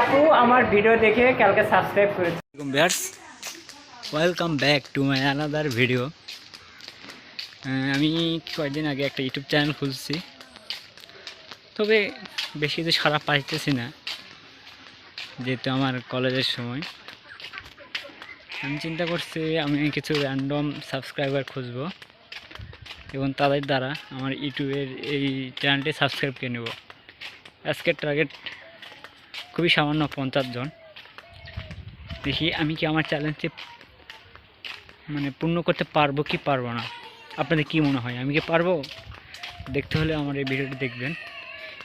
আপু, আমার ভিডিও দেখে কালকে সাবস্ক্রাইব করেছে। Viewers welcome back to my another video আমি কয়েকদিন আগে একটা ইউটিউব চ্যানেল খুলছি। তবে বেশি কিছু সারা পাইতেছি না, যেহেতু আমার কলেজের সময়। আমি চিন্তা করছি আমি কিছু র্যান্ডম সাবস্ক্রাইবার খুঁজবো এবং তাদের দ্বারা আমার ইউটিউবের এই চ্যানেলটি সাবস্ক্রাইব করে নেব। আজকের টার্গেট খুবই সামান্য পঞ্চাশ জন। দেখি আমি কি আমার চ্যালেঞ্জটি মানে পূর্ণ করতে পারব কি পারব না? আপনাদের কি মনে হয়? আমি কি পারব? দেখতে হলে আমার এই ভিডিওটি দেখবেন।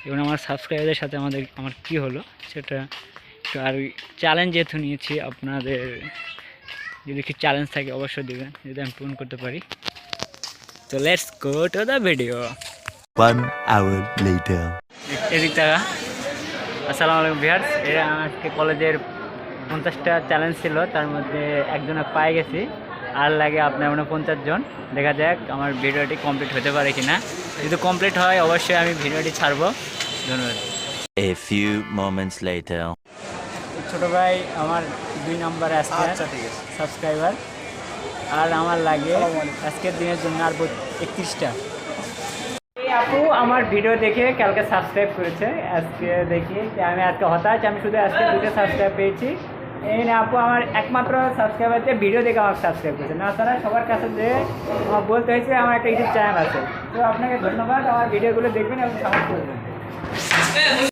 এবং আমার সাবস্ক্রাইবারদের সাথে আমাদের আমার কি হলো সেটা আর চ্যালেঞ্জ যেহেতু নিয়েছি আপনাদের যদি কি চ্যালেঞ্জ থাকে অবশ্যই দেবেন যদি আমি পূরণ করতে পারি। তো let's go to the video One hour later. আসসালামু আলাইকুম ভিয়ার্স এটা আজকে কলেজের পঞ্চাশটা চ্যালেঞ্জ ছিল তার মধ্যে একজনে পাই গেছি। আর লাগে আপনার মানে পঞ্চাশ জন। দেখা যাক আমার ভিডিওটি কমপ্লিট হতে পারে কিনা। যদি কমপ্লিট হয় অবশ্যই আমি ভিডিওটি ছাড়বো। ধন্যবাদ। A few moments later. ছোটো ভাই আমার দুই নাম্বারে আসছে সাবস্ক্রাইবার আর আমার লাগে আজকের দিনের জন্য আর একত্রিশটা। আপু, আমার ভিডিও দেখে কালকে সাবস্ক্রাইব করেছে। আজকে দেখি আমি আজকে হতাশ আমি শুধু আজকে দুটো সাবস্ক্রাইব পেয়েছি। এই না আপু, আমার একমাত্র সাবস্ক্রাইবার যে ভিডিও দেখে আমাকে সাবস্ক্রাইব করেছে। না, তারা সবার কাছে যে আমার বলতে হয়েছে, আমার একটা ইউটিউব চ্যানেল আছে। তো আপনাকে ধন্যবাদ, আমার ভিডিওগুলো দেখবেন এবং সাপোর্ট করবেন।